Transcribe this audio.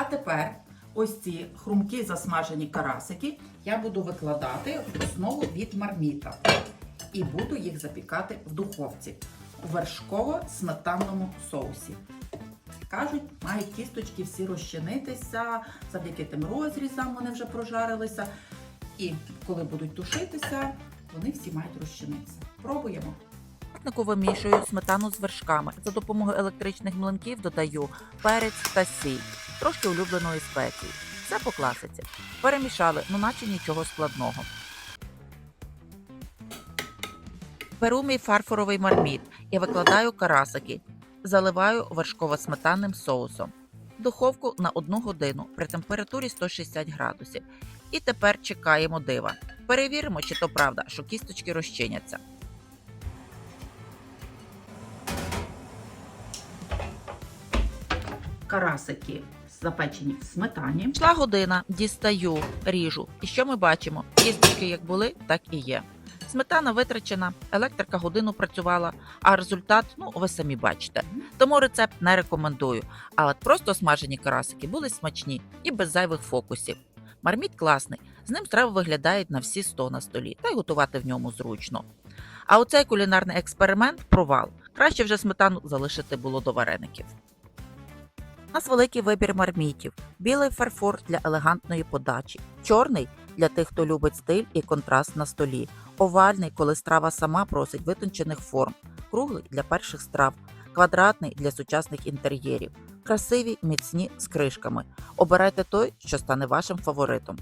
А тепер ось ці хрумкі засмажені карасики я буду викладати в основу від марміта. І буду їх запікати в духовці у вершково-сметанному соусі. Кажуть, мають кісточки всі розчинитися, завдяки тим розрізам вони вже прожарилися. І коли будуть тушитися, вони всі мають розчинитися. Пробуємо. Вимішую сметану з вершками. За допомогою електричних млинків додаю перець та сіль, трошки улюбленої спеції. Все по класиці. Перемішали, ну наче нічого складного. Беру мій фарфоровий марміт і викладаю карасики. Заливаю вершково-сметанним соусом. Духовку на 1 годину при температурі 160 градусів. І тепер чекаємо дива. Перевіримо, чи то правда, що кісточки розчиняться. Карасики запечені в сметані. Йшла година, дістаю, ріжу. І що ми бачимо? Кісточки як були, так і є. Сметана витрачена, електрика годину працювала, а результат, ну ви самі бачите. Тому рецепт не рекомендую. А от просто смажені карасики були смачні і без зайвих фокусів. Марміт класний, з ним страви виглядають на всі 100 на столі, та й готувати в ньому зручно. А оцей кулінарний експеримент провал. Краще вже сметану залишити було до вареників. У нас великий вибір мармітів, білий фарфор для елегантної подачі, чорний для тих, хто любить стиль і контраст на столі, овальний, коли страва сама просить витончених форм, круглий для перших страв, квадратний для сучасних інтер'єрів, красиві, міцні з кришками. Обирайте той, що стане вашим фаворитом.